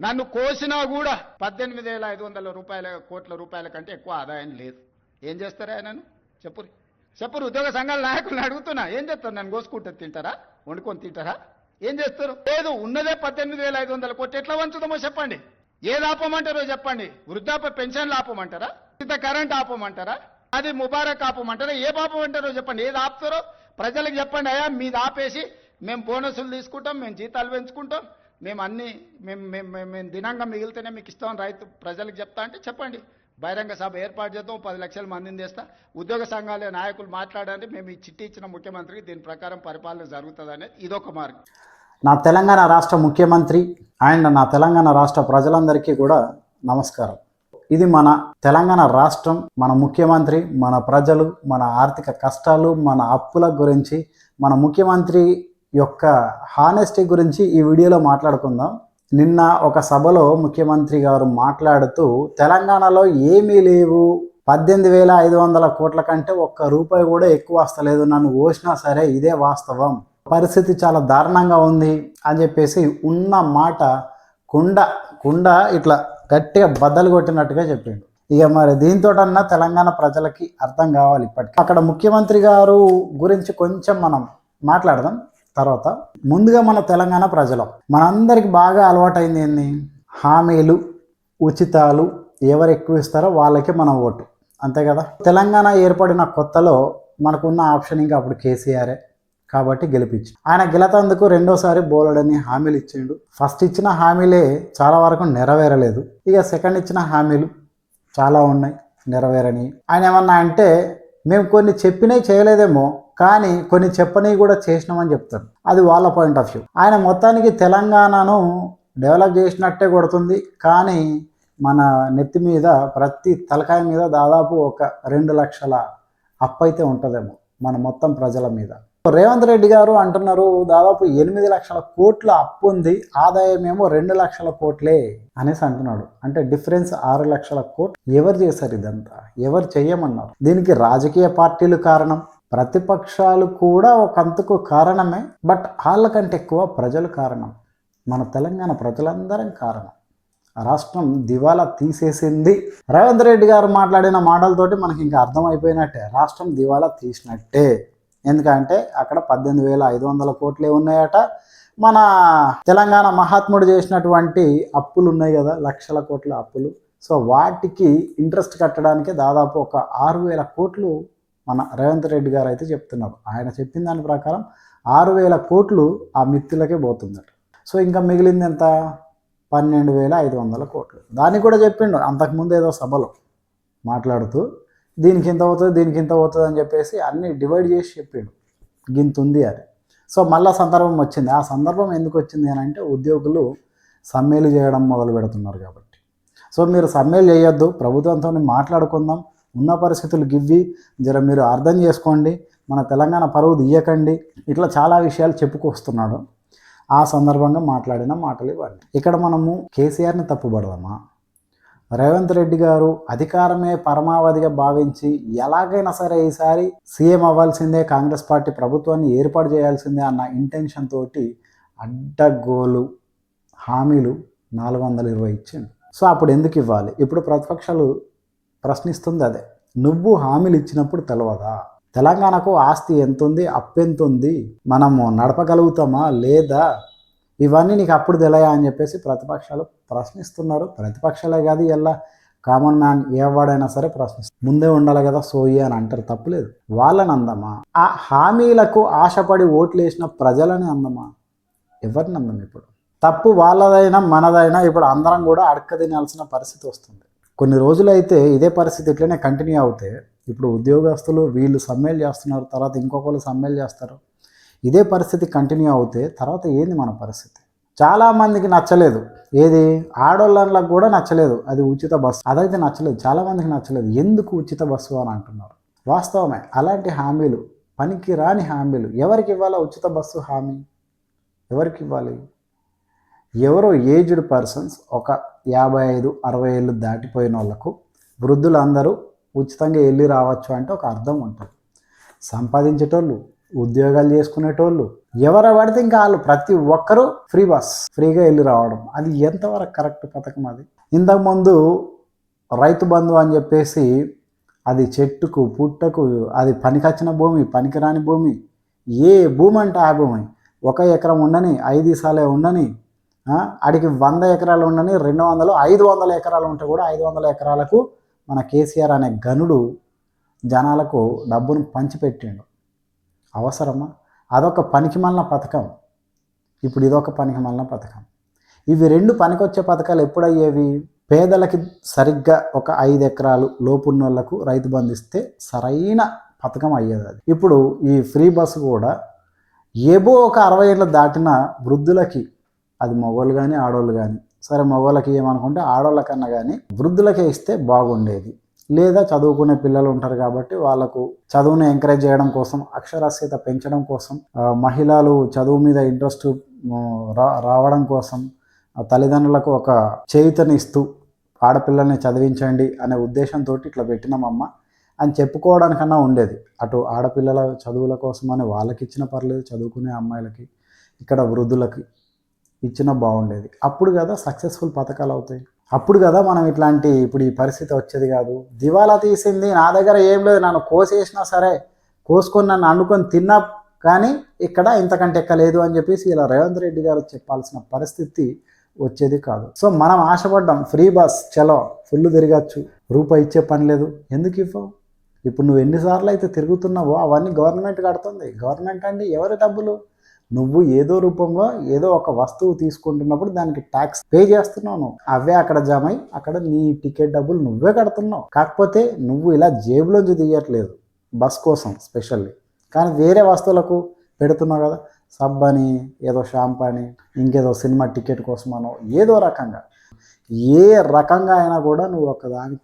నన్ను కోసినా కూడా పద్దెనిమిది వేల ఐదు వందల రూపాయల కోట్ల రూపాయల కంటే ఎక్కువ ఆదాయం లేదు. ఏం చేస్తారా ఆయనను చెప్పురు. చెప్పురు ఉద్యోగ సంఘాల నాయకులను అడుగుతున్నా. ఏం చేస్తారు? నన్ను కోసుకుంటే తింటారా? వండుకొని తింటారా? ఏం చేస్తారు? లేదు ఉన్నదే పద్దెనిమిది వేల ఐదు వందల కోట్లు. ఎట్లా వంచుదామో చెప్పండి. ఏది ఆపమంటారో చెప్పండి. వృద్ధాప్య పెన్షన్లు ఆపమంటారా? ఉచిత కరెంట్ ఆపమంటారా? అది ముబారక్ ఆపమంటారా? ఏ ఆపమంటారో చెప్పండి. ఏది ఆపుతారో ప్రజలకు చెప్పండి. అయ్యా మీది ఆపేసి మేము బోనసులు తీసుకుంటాం మేము జీతాలు పెంచుకుంటాం. మేము అన్ని మేము మేము మేము మేము దినంగా మిగిలితేనే మీకు ఇస్తాం రైతు ప్రజలకు చెప్తా అంటే చెప్పండి. బహిరంగ సభ ఏర్పాటు చేద్దాం పది లక్షల మందిని తెస్తా. ఉద్యోగ సంఘాల నాయకులు మాట్లాడండి. మేము ఈ చిట్టి ఇచ్చిన ముఖ్యమంత్రికి దీని ప్రకారం పరిపాలన జరుగుతుంది అనేది ఇదొక మార్గం. నా తెలంగాణ రాష్ట్ర ముఖ్యమంత్రి అండ్ నా తెలంగాణ రాష్ట్ర ప్రజలందరికీ కూడా నమస్కారం. ఇది మన తెలంగాణ రాష్ట్రం మన ముఖ్యమంత్రి మన ప్రజలు మన ఆర్థిక కష్టాలు మన అప్పుల గురించి మన ముఖ్యమంత్రి యొక్క హానెస్టీ గురించి ఈ వీడియోలో మాట్లాడుకుందాం. నిన్న ఒక సభలో ముఖ్యమంత్రి గారు మాట్లాడుతూ తెలంగాణలో ఏమీ లేవు. పద్దెనిమిది వేల ఐదు వందల కోట్ల కంటే ఒక్క రూపాయి కూడా ఎక్కువ వస్తలేదు. నన్ను ఓసినా సరే ఇదే వాస్తవం. పరిస్థితి చాలా దారుణంగా ఉంది అని చెప్పేసి ఉన్న మాట కుండ కుండ ఇట్లా గట్టిగా బద్దలు కొట్టినట్టుగా చెప్పిండు. ఇక మరి దీంతోటన్నా తెలంగాణ ప్రజలకి అర్థం కావాలి ఇప్పటికీ. అక్కడ ముఖ్యమంత్రి గారు గురించి కొంచెం మనం మాట్లాడదాం. తర్వాత ముందుగా మన తెలంగాణ ప్రజలు. మనందరికి బాగా అలవాటైంది ఏంది? హామీలు ఉచితాలు ఎవరు ఎక్కువ ఇస్తారో వాళ్ళకే మన ఓటు. అంతే కదా? తెలంగాణ ఏర్పడిన కొత్తలో మనకున్న ఆప్షన్ ఇంకా అప్పుడు కేసీఆరే కాబట్టి గెలిపించు. ఆయన గెలతందుకు రెండోసారి బోలెడని హామీలు ఇచ్చిండు. ఫస్ట్ ఇచ్చిన హామీలే చాలా వరకు నెరవేరలేదు. ఇక సెకండ్ ఇచ్చిన హామీలు చాలా ఉన్నాయి నెరవేరని. ఆయన ఏమన్నా అంటే మేము కొన్ని చెప్పినవి చేయలేదేమో కానీ కొన్ని చెప్పనివి కూడా చేసినామని చెప్తారు. అది వాళ్ళ పాయింట్ ఆఫ్ వ్యూ ఆయన మొత్తానికి తెలంగాణను డెవలప్ చేసినట్టే కొడుతుంది కానీ మన నెత్తి మీద ప్రతి తలకాయ మీద దాదాపు ఒక రెండు లక్షల అప్పైతే ఉంటుందేమో మన మొత్తం ప్రజల మీద. రేవంత్ రెడ్డి గారు అంటున్నారు దాదాపు ఎనిమిది లక్షల కోట్ల అప్పు ఉంది ఆదాయం ఏమో రెండు లక్షల కోట్లే అనేసి అంటున్నాడు. అంటే డిఫరెన్స్ ఆరు లక్షల కోట్లు ఎవరు చేశారు ఇదంతా? ఎవరు చెయ్యమన్నారు దీనికి రాజకీయ పార్టీలు కారణం ప్రతిపక్షాలు కూడా ఒక అంతకు కారణమే బట్ వాళ్ళకంటే ఎక్కువ ప్రజలు కారణం మన తెలంగాణ ప్రజలందరం కారణం. రాష్ట్రం దివాలా తీసేసింది. రేవంత్ రెడ్డి గారు మాట్లాడిన మాటలతోటి మనకి ఇంకా అర్థమైపోయినట్టే రాష్ట్రం దివాలా తీసినట్టే. ఎందుకంటే అక్కడ పద్దెనిమిది వేల ఐదు వందల కోట్లే ఉన్నాయట. మన తెలంగాణ మహాత్ముడు చేసినటువంటి అప్పులు ఉన్నాయి కదా లక్షల కోట్ల అప్పులు. సో వాటికి ఇంట్రెస్ట్ కట్టడానికి దాదాపు ఒక ఆరు వేల కోట్లు మన రేవంత్ రెడ్డి గారు అయితే చెప్తున్నారు. ఆయన చెప్పిన దాని ప్రకారం ఆరు వేల కోట్లు ఆ మిత్తులకే పోతుందట. సో ఇంకా మిగిలింది ఎంత? పన్నెండు వేల ఐదు వందల కోట్లు. దాన్ని కూడా చెప్పిండు. అంతకుముందు ఏదో సభలో మాట్లాడుతూ దీనికి ఇంత అవుతుంది దీనికి ఇంత అవుతుంది అని చెప్పేసి అన్ని డివైడ్ చేసి చెప్పాడు. గింత ఉంది అని సో మళ్ళా సందర్భం వచ్చింది. ఆ సందర్భం ఎందుకు వచ్చింది అని అంటే ఉద్యోగులు సమ్మెలు చేయడం మొదలు పెడుతున్నారు కాబట్టి. సో మీరు సమ్మెలు చేయొద్దు ప్రభుత్వంతో మాట్లాడుకుందాం ఉన్న పరిస్థితులు గివ్వి జర మీరు అర్థం చేసుకోండి మన తెలంగాణ పరువు తీయకండి ఇట్లా చాలా విషయాలు చెప్పుకొస్తున్నాడు ఆ సందర్భంగా మాట్లాడిన మాటలు ఇవ్వండి. ఇక్కడ మనము కేసీఆర్ని తప్పుపడదామా రేవంత్ రెడ్డి గారు అధికారమే పరమావధిగా భావించి ఎలాగైనా సరే ఈసారి సీఎం అవ్వాల్సిందే కాంగ్రెస్ పార్టీ ప్రభుత్వాన్ని ఏర్పాటు చేయాల్సిందే అన్న ఇంటెన్షన్ తోటి అడ్డగోలు హామీలు నాలుగు వందల ఇరవై ఇచ్చిండు. సో అప్పుడు ఎందుకు ఇవ్వాలి? ఇప్పుడు ప్రతిపక్షాలు ప్రశ్నిస్తుంది అదే నువ్వు హామీలు ఇచ్చినప్పుడు తెలవదా? తెలంగాణకు ఆస్తి ఎంతుంది అప్పెంతుంది మనము నడపగలుగుతామా లేదా ఇవన్నీ నీకు అప్పుడు తెలియా అని చెప్పేసి ప్రతిపక్షాలు ప్రశ్నిస్తున్నారు. ప్రతిపక్షాలే కాదు ఇలా కామన్ మ్యాన్ ఎవడైనా సరే ప్రశ్నిస్తారు ముందే ఉండాలి కదా సోయి అని అంటారు తప్పులేదు వాళ్ళని అందమా? ఆ హామీలకు ఆశపడి ఓట్లు వేసిన ప్రజలని అందమా? ఎవరిని అందం ఇప్పుడు? తప్పు వాళ్ళదైనా మనదైనా ఇప్పుడు అందరం కూడా అడక్క తినాల్సిన పరిస్థితి వస్తుంది. కొన్ని రోజులైతే ఇదే పరిస్థితి ఇట్లనే కంటిన్యూ అవుతే ఇప్పుడు ఉద్యోగస్తులు వీళ్ళు సమ్మెలు చేస్తున్నారు తర్వాత ఇంకొకరు సమ్మెలు చేస్తారు. ఇదే పరిస్థితి కంటిన్యూ అవుతే తర్వాత ఏంది మన పరిస్థితి? చాలామందికి నచ్చలేదు. ఏది? ఆడోళ్ళకి కూడా నచ్చలేదు. అది ఉచిత బస్సు. అదైతే నచ్చలేదు. చాలామందికి నచ్చలేదు. ఎందుకు ఉచిత బస్సు అని అంటున్నారు? వాస్తవమే. అలాంటి హామీలు పనికి రాని హామీలు ఎవరికి ఇవ్వాలా ఉచిత బస్సు హామీ? ఎవరికి ఇవ్వాలి? ఎవరో ఏజ్డ్ పర్సన్స్ ఒక యాభై ఐదు అరవై ఏళ్ళు దాటిపోయిన వాళ్ళకు వృద్ధులందరూ ఉచితంగా వెళ్ళి రావచ్చు అంటే ఒక అర్థం ఉంటుంది. సంపాదించేటోళ్ళు ఉద్యోగాలు చేసుకునేటోళ్ళు ఎవరు పడితే ఇంకా వాళ్ళు ప్రతి ఒక్కరూ ఫ్రీ బస్ ఫ్రీగా వెళ్ళి రావడం. అది ఎంతవరకు కరెక్ట్ పథకం అది? ఇంతకుముందు రైతు బంధు అని చెప్పేసి అది చెట్టుకు పుట్టకు అది పనికొచ్చిన భూమి పనికిరాని భూమి ఏ భూమి అంటే ఆ భూమి? ఒక ఎకరం ఉండని ఐదు సాలే ఉండని అడిగి వంద ఎకరాలు ఉండని రెండు వందలు ఐదు వందల ఎకరాలు ఉంటే కూడా ఐదు వందల ఎకరాలకు మన కేసీఆర్ అనే గనుడు జనాలకు డబ్బును పంచిపెట్టిండు. అవసరమా? అదొక పనికి మళ్ళిన పథకం. ఇప్పుడు ఇదొక పనికి మళ్ళిన పథకం. ఇవి రెండు పనికొచ్చే పథకాలు ఎప్పుడయ్యేవి? పేదలకి సరిగ్గా ఒక ఐదు ఎకరాలు లోపున్న వాళ్ళకు రైతు బంధిస్తే సరైన పథకం అయ్యేది అది. ఇప్పుడు ఈ ఫ్రీ బస్సు కూడా ఏబో ఒక అరవై ఏళ్ళు దాటిన వృద్ధులకి అది మగవాళ్ళు కానీ ఆడవాళ్ళు కానీ సరే మగవాళ్ళకి ఏమనుకుంటే ఆడవాళ్ళకన్నా కానీ వృద్ధులకే ఇస్తే బాగుండేది. లేదా చదువుకునే పిల్లలు ఉంటారు కాబట్టి వాళ్ళకు చదువును ఎంకరేజ్ చేయడం కోసం అక్షరాస్యత పెంచడం కోసం మహిళలు చదువు మీద ఇంట్రెస్ట్ రా రావడం కోసం తల్లిదండ్రులకు ఒక చేయుతనిస్తూ ఆడపిల్లల్ని చదివించండి అనే ఉద్దేశంతో ఇట్లా పెట్టినామమ్మ అని చెప్పుకోవడానికన్నా ఉండేది. అటు ఆడపిల్లల చదువుల కోసం అని వాళ్ళకి ఇచ్చిన పర్లేదు చదువుకునే అమ్మాయిలకి ఇక్కడ వృద్ధులకి ఇచ్చిన బాగుండేది. అప్పుడు కదా సక్సెస్ఫుల్ పథకాలు అవుతాయి. అప్పుడు కదా మనం ఇట్లాంటి ఇప్పుడు ఈ పరిస్థితి వచ్చేది కాదు. దివాలా తీసింది నా దగ్గర ఏం లేదు నన్ను కోసేసినా సరే కోసుకొని నన్ను అనుకొని తిన్నా కానీ ఇక్కడ ఇంతకంటే ఎక్కలేదు అని చెప్పేసి ఇలా రేవంత్ రెడ్డి గారు చెప్పాల్సిన పరిస్థితి వచ్చేది కాదు. సో మనం ఆశపడ్డాం ఫ్రీ బస్ చలో ఫుల్ తిరగచ్చు రూపాయి ఇచ్చే పని లేదు. ఎందుకు ఇవ్వవు? ఇప్పుడు నువ్వు ఎన్నిసార్లు అయితే తిరుగుతున్నావో అవన్నీ గవర్నమెంట్ కడుతుంది. గవర్నమెంట్ అంటే ఎవరి డబ్బులు? నువ్వు ఏదో రూపంలో ఏదో ఒక వస్తువు తీసుకుంటున్నప్పుడు దానికి ట్యాక్స్ పే చేస్తున్నావు నువ్వు. అవే అక్కడ జమ అయి అక్కడ నీ టికెట్ డబ్బులు నువ్వే కడుతున్నావు. కాకపోతే నువ్వు ఇలా జేబులోంచి తీయట్లేదు బస్ కోసం స్పెషల్లీ కానీ వేరే వస్తువులకు పెడుతున్నావు కదా సబ్ అని ఏదో షాంపూ అని ఇంకేదో సినిమా టికెట్ కోసమనో ఏదో రకంగా. ఏ రకంగా అయినా కూడా నువ్వు ఒకదానికి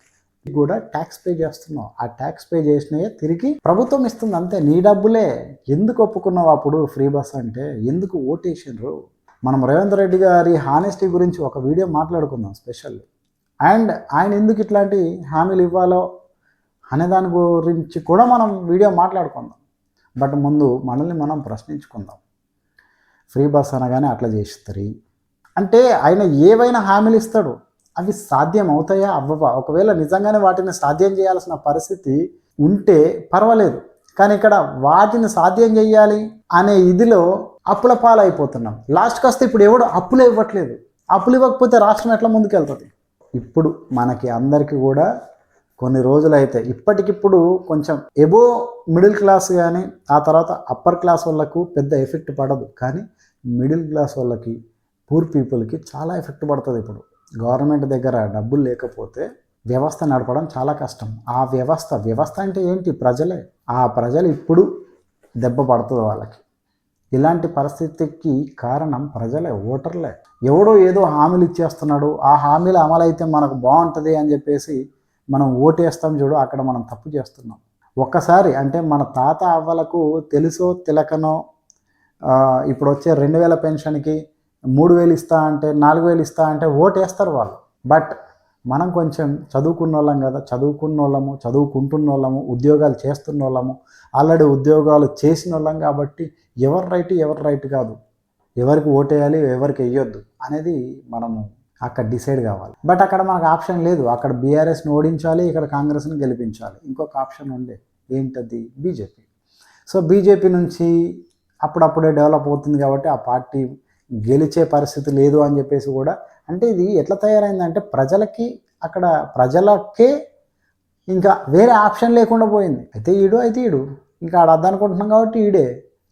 కూడా ట్యాక్స్ పే చేస్తున్నావు. ఆ ట్యాక్స్ పే చేసినవి తిరిగి ప్రభుత్వం ఇస్తుంది అంతే. నీ డబ్బులే. ఎందుకు ఒప్పుకున్నావు అప్పుడు ఫ్రీ బస్ అంటే? ఎందుకు ఓటేసిండ్రు మనం రేవంత్ రెడ్డి గారి హానెస్టీ గురించి ఒక వీడియో మాట్లాడుకుందాం స్పెషల్ అండ్ ఆయన ఎందుకు ఇట్లాంటి హామీలు ఇవ్వాలో అనే దాని గురించి కూడా మనం వీడియో మాట్లాడుకుందాం. బట్ ముందు మనల్ని మనం ప్రశ్నించుకుందాం. ఫ్రీ బస్ అనగానే అట్లా చేస్తారు అంటే ఆయన ఏవైనా హామీలు ఇస్తాడు. అవి సాధ్యం అవుతాయా అవ్వవా? ఒకవేళ నిజంగానే వాటిని సాధ్యం చేయాల్సిన పరిస్థితి ఉంటే పర్వాలేదు. కానీ ఇక్కడ వాటిని సాధ్యం చేయాలి అనే ఇదిలో అప్పుల పాలైపోతున్నాం. లాస్ట్కి వస్తే ఇప్పుడు ఎవడు అప్పులు ఇవ్వట్లేదు. అప్పులు ఇవ్వకపోతే రాష్ట్రం ఎట్లా ముందుకెళ్తుంది? ఇప్పుడు మనకి అందరికీ కూడా కొన్ని రోజులైతే ఇప్పటికిప్పుడు కొంచెం ఎబో మిడిల్ క్లాస్ కానీ ఆ తర్వాత అప్పర్ క్లాస్ వాళ్ళకు పెద్ద ఎఫెక్ట్ పడదు. కానీ మిడిల్ క్లాస్ వాళ్ళకి పూర్ పీపుల్కి చాలా ఎఫెక్ట్ పడుతుంది ఇప్పుడు. గవర్నమెంట్ దగ్గర డబ్బులు లేకపోతే వ్యవస్థ నడపడం చాలా కష్టం. ఆ వ్యవస్థ వ్యవస్థ అంటే ఏంటి? ప్రజలే. ఆ ప్రజలు ఇప్పుడు దెబ్బ పడుతుంది వాళ్ళకి. ఇలాంటి పరిస్థితికి కారణం ప్రజలే ఓటర్లే. ఎవడో ఏదో హామీలు ఇచ్చేస్తున్నాడు. ఆ హామీలు అమలైతే మనకు బాగుంటుంది అని చెప్పేసి మనం ఓటేస్తాం చూడు అక్కడ మనం తప్పు చేస్తున్నాం. ఒక్కసారి అంటే మన తాత అవ్వలకు తెలుసో తిలకనో ఇప్పుడు వచ్చే రెండు వేల పెన్షన్కి మూడు వేలు ఇస్తా అంటే నాలుగు వేలు ఇస్తా అంటే ఓటేస్తారు వాళ్ళు. బట్ మనం కొంచెం చదువుకున్న వాళ్ళం కదా చదువుకున్న వాళ్ళము చదువుకుంటున్న వాళ్ళము ఉద్యోగాలు చేస్తున్న వాళ్ళము ఆల్రెడీ ఉద్యోగాలు చేసిన వాళ్ళం కాబట్టి ఎవరు రైట్ ఎవరు రైట్ కాదు. ఎవరికి ఓటేయాలి ఎవరికి వేయొద్దు అనేది మనము అక్కడ డిసైడ్ కావాలి. బట్ అక్కడ మనకు ఆప్షన్ లేదు. అక్కడ బీఆర్ఎస్ని ఓడించాలి ఇక్కడ కాంగ్రెస్ని గెలిపించాలి. ఇంకొక ఆప్షన్ ఉండే ఏంటది? బీజేపీ. సో బీజేపీ నుంచి అప్పుడప్పుడే డెవలప్ అవుతుంది కాబట్టి ఆ పార్టీ గెలిచే పరిస్థితి లేదు అని చెప్పేసి కూడా అంటే ఇది ఎట్లా తయారైందంటే ప్రజలకి అక్కడ ప్రజలకే ఇంకా వేరే ఆప్షన్ లేకుండా పోయింది. అయితే ఈడు అయితే ఈడు ఇంకా ఆడ అద్దనుకుంటున్నాం కాబట్టి ఈడే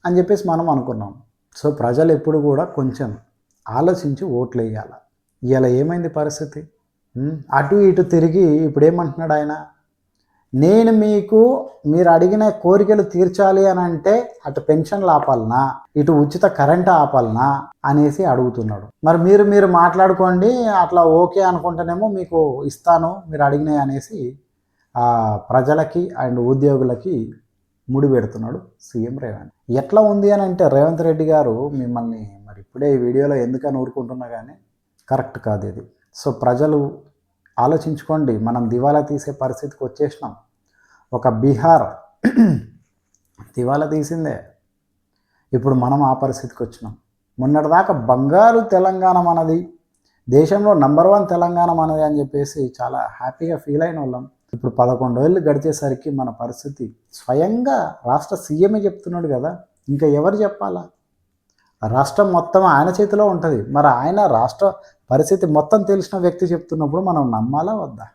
అని చెప్పేసి మనం అనుకున్నాం. సో ప్రజలు ఎప్పుడు కూడా కొంచెం ఆలోచించి ఓట్లు వేయాలి. ఇలా ఏమైంది పరిస్థితి? అటు ఇటు తిరిగి ఇప్పుడు ఏమంటున్నాడు ఆయన? నేను మీకు మీరు అడిగిన కోరికలు తీర్చాలి అని అంటే అటు పెన్షన్లు ఆపాలనా ఇటు ఉచిత కరెంట్ ఆపాలనా? అనేసి అడుగుతున్నాడు. మరి మీరు మీరు మాట్లాడుకోండి అట్లా ఓకే అనుకుంటేనేమో మీకు ఇస్తాను మీరు అడిగినాయి అనేసి ప్రజలకి అండ్ ఉద్యోగులకి ముడి పెడుతున్నాడు సీఎం రేవంత్. ఎట్లా ఉంది అని అంటే రేవంత్ రెడ్డి గారు మిమ్మల్ని మరి ఇప్పుడే ఈ వీడియోలో ఎందుకని ఊరుకుంటున్నా కానీ కరెక్ట్ కాదు ఇది. సో ప్రజలు ఆలోచించుకోండి మనం దివాలా తీసే పరిస్థితికి వచ్చేసినాం. ఒక బీహార్ దివాలా తీసిందే. ఇప్పుడు మనం ఆ పరిస్థితికి వచ్చినాం. మొన్నటిదాకా బంగారు తెలంగాణ మనది దేశంలో నంబర్ వన్ తెలంగాణ మనది అని చెప్పేసి చాలా హ్యాపీగా ఫీల్ అయిన వాళ్ళం. ఇప్పుడు పదకొండు ఏళ్ళు గడిచేసరికి మన పరిస్థితి స్వయంగా రాష్ట్ర సీఎమే చెప్తున్నాడు కదా ఇంకా ఎవరు చెప్పాలా? రాష్ట్రం మొత్తం ఆయన చేతిలో ఉంటుంది. మరి ఆయన రాష్ట్ర పరిస్థితి మొత్తం తెలిసిన వ్యక్తి చెప్తున్నప్పుడు మనం నమ్మాలా వద్దా?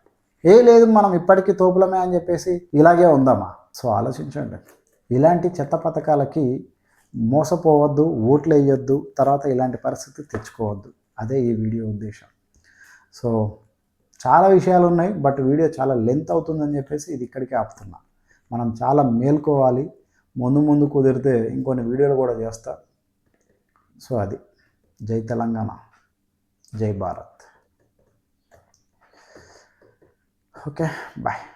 ఏ లేదు మనం ఇప్పటికీ తోపులమే అని చెప్పేసి ఇలాగే ఉందామా? సో ఆలోచించండి. ఇలాంటి చెత్త పథకాలకి మోసపోవద్దు ఓట్లు వేయొద్దు తర్వాత ఇలాంటి పరిస్థితి తెచ్చుకోవద్దు. అదే ఈ వీడియో ఉద్దేశం. సో చాలా విషయాలు ఉన్నాయి బట్ వీడియో చాలా లెంత్ అవుతుందని చెప్పేసి ఇది ఇక్కడికే ఆపుతున్నా. మనం చాలా మేల్కోవాలి ముందు ముందు కుదిరితే ఇంకొన్ని వీడియోలు కూడా చేస్తా. సో అది. జై తెలంగాణ జై భారత్. Okay bye.